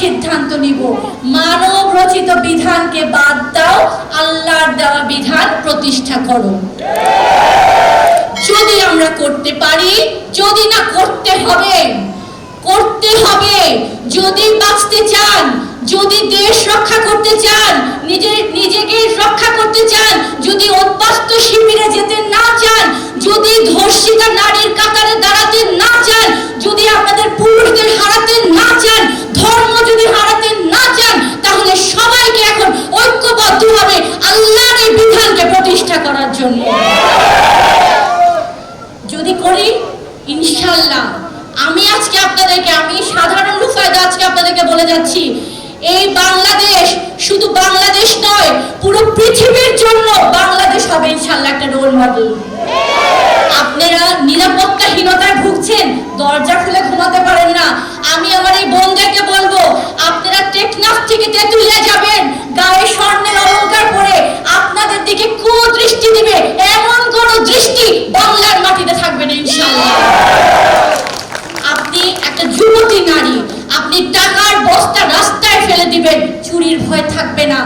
সিদ্ধান্ত নিব। মানব রচিত বিধানকে বাদ দাও, আল্লাহর দেওয়া বিধান প্রতিষ্ঠা করো। যদি আমরা করতে পারি, যদি না করতে হবে করতে হবে। যদি বাঁচতে চান, যদি দেশ রক্ষা করতে চান নিজের নিজেকে রক্ষা করতে চান, যদি অভ্যস্ত শিবিরে যেতে না চান, যদি ধর্ষিতা নারীর কাতারে দাঁড়াতে না চান যদি আপনাদের পুরুষদের হারাতে না চান ধর্ম যদি হারাতে না চান তাহলে সবাইকে এখন ঐক্যবদ্ধ হবে আল্লাহর এই বিধানকে প্রতিষ্ঠা করার জন্য যদি করি ইনশাল্লাহ আমি আজকে আপনাদেরকে আমি সাধারণ রুফায়দা আজকে আপনাদেরকে বলে যাচ্ছি এই বাংলাদেশ শুধু বাংলাদেশ নয়, পুরো পৃথিবীর জন্য বাংলাদেশ হবে ইনশাল্লাহ একটা রোল মডেল আপনারা নিরাপত্তাহীনতায় ভুগছেন, দরজা খুলে ঘুমাতে পারেন না। আমি আমার এই বোনদেরকে বলব, আপনারা টেকনাফ থেকে তেঁতুলিয়া যাবেন, গায়ে স্বর্ণের অলংকার পরে আপনাদের দিকে কুদৃষ্টি দিবে, এমন কোন দৃষ্টি বাংলার মাটিতে থাকবে না ইনশাআল্লাহ। আপনি একটা যুবতী নারী আপনি টাকার বস্তা রাস্তায় ফেলে দিবেন। চুরির ভয় থাকবে না।